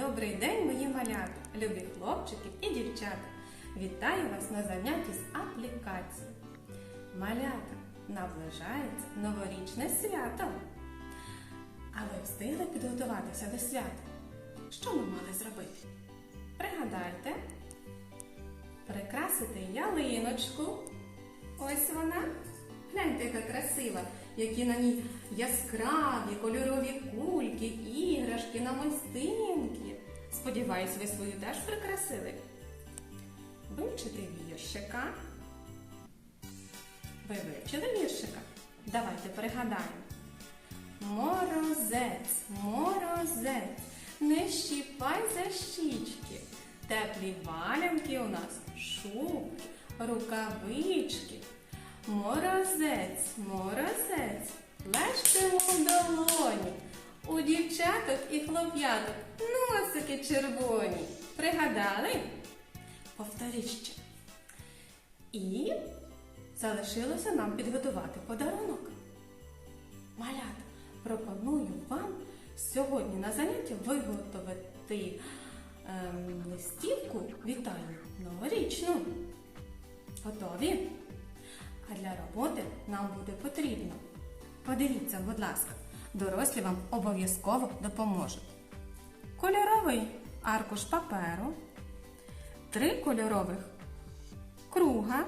Добрий день, мої малята, любі хлопчики і дівчата. Вітаю вас на занятті з аплікації. Малята, наближається новорічне свято. А ви встигли підготуватися до свята? Що ми мали зробити? Пригадайте, прикрасити ялиночку. Ось вона. Гляньте, яка красива, які на ній яскраві кольорові кульки, іграшки, намистинки. Сподіваюсь, ви свою теж прикрасили. Вивчити віршика. Ви вивчили віршика? Давайте пригадаємо. Морозець, морозець, не щіпай за щічки. Теплі валянки у нас, шубки, рукавички. Морозець, морозець, лежте в долоні. Дівчаток і хлоп'яток носики червоні. Пригадали? Повторіть ще. І залишилося нам підготувати подарунок. Малята, пропоную вам сьогодні на занятті виготовити ем, листівку вітальну новорічну. Готові? А для роботи нам буде потрібно. Подивіться, будь ласка, дорослі вам обов'язково допоможуть. Кольоровий аркуш паперу, три кольорових круга,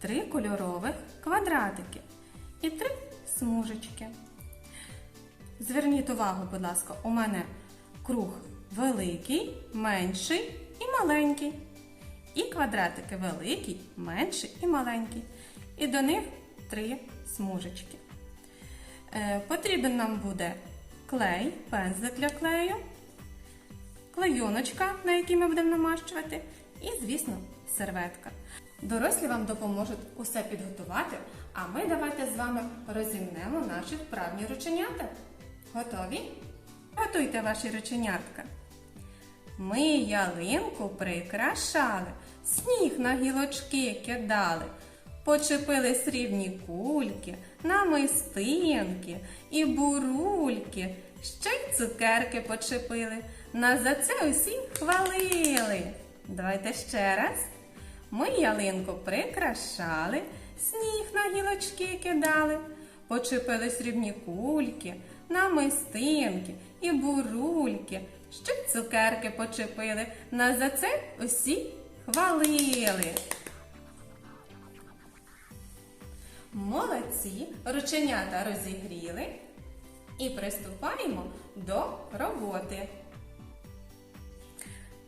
три кольорових квадратики і три смужечки. Зверніть увагу, будь ласка, у мене круг великий, менший і маленький. І квадратики великий, менший і маленький. І до них три смужечки. Е, потрібен нам буде клей, пензлик для клею, клейоночка, на якій ми будемо намащувати, і, звісно, серветка. Дорослі вам допоможуть усе підготувати, а ми давайте з вами розімнемо наші вправні рученята. Готові? Готуйте ваші рученятка. Ми ялинку прикрашали, сніг на гілочки кидали, почепили срібні кульки, намистинки і бурульки, ще й цукерки почепили. Нас за це усі хвалили. Давайте ще раз. Ми ялинку прикрашали, сніг на гілочки кидали, почепили срібні кульки, намистинки і бурульки, ще й цукерки почепили. Нас за це усі хвалили. Молодці, рученята розігріли і приступаємо до роботи.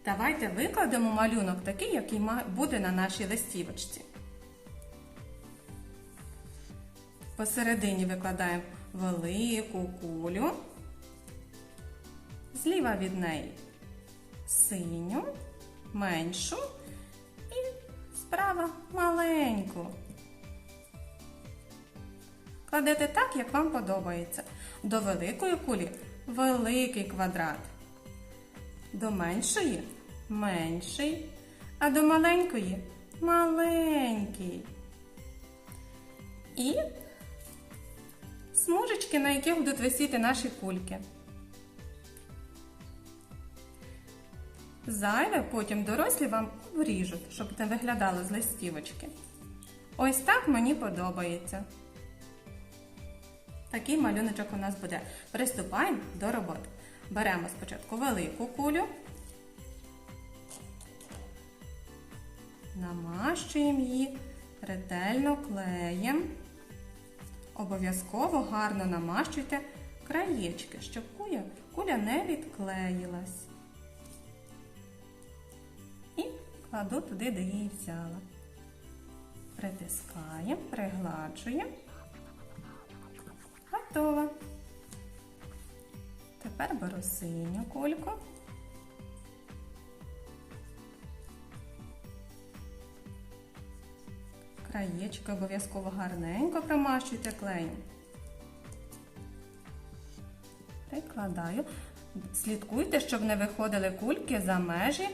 Давайте викладемо малюнок такий, який буде на нашій листівочці. Посередині викладаємо велику кулю, зліва від неї синю, меншу і справа маленьку. Кладете так, як вам подобається. До великої кулі великий квадрат. До меншої менший, а до маленької маленький. І смужечки, на яких будуть висіти наші кульки. Зайве потім дорослі вам вріжуть, щоб не виглядало з листівочки. Ось так мені подобається. Такий малюночок у нас буде. Приступаємо до роботи. Беремо спочатку велику кулю, намащуємо її ретельно клеєм. Обов'язково гарно намащуйте краєчки, щоб куля, куля не відклеїлась. І кладу туди, де її взяла. Притискаємо, пригладжуємо. Готово. Тепер беру синю кульку. Краєчки обов'язково гарненько промащуйте клеєм. Прикладаю. Слідкуйте, щоб не виходили кульки за межі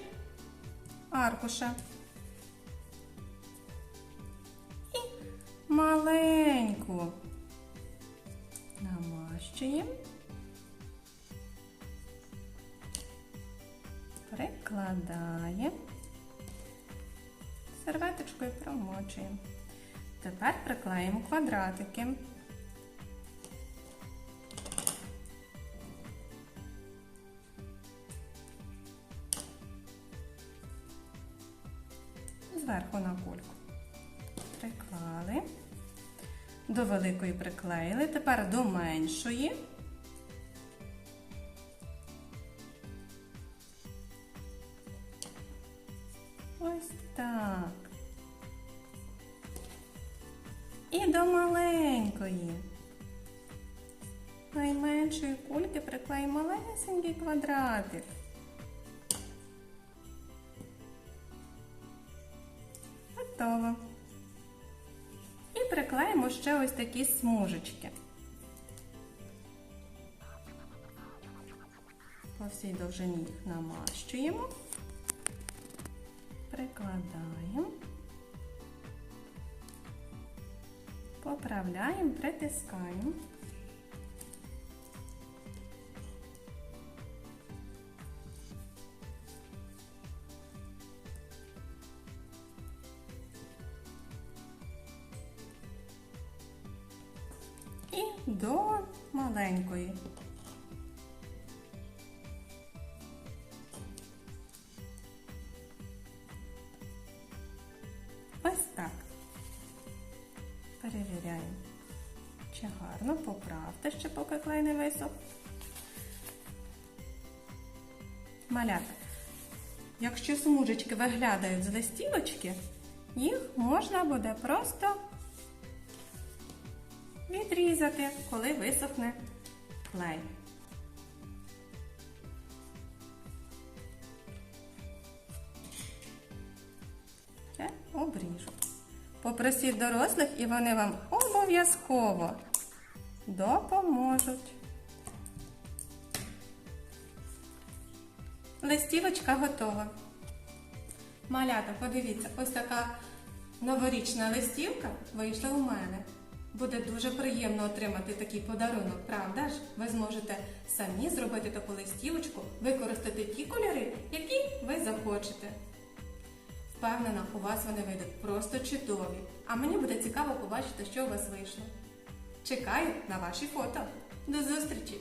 аркуша. І маленьку намащуємо. Прикладаємо. Серветочкою промочуємо. Тепер приклеїмо квадратики. Зверху на кульку. Приклали. До великої приклеїли. Тепер до меншої. Ось так. І до маленької. Найменшої кульки приклеїмо малесенький квадратик. Готово. Приклеїмо ще ось такі смужечки. По всій довжині їх намащуємо, прикладаємо, поправляємо, притискаємо. До маленької. Ось так. Перевіряємо, чи гарно поправте ще поки клей не висох. Малята. Якщо смужечки виглядають з листівочки, їх можна буде просто відрізати, коли висохне клей. Ще обріжу. Попросіть дорослих і вони вам обов'язково допоможуть. Листівочка готова. Малята, подивіться, ось така новорічна листівка вийшла у мене. Буде дуже приємно отримати такий подарунок, правда ж? Ви зможете самі зробити таку листівочку, використати ті кольори, які ви захочете. Впевнена, у вас вони вийдуть просто чудові. А мені буде цікаво побачити, що у вас вийшло. Чекаю на ваші фото. До зустрічі!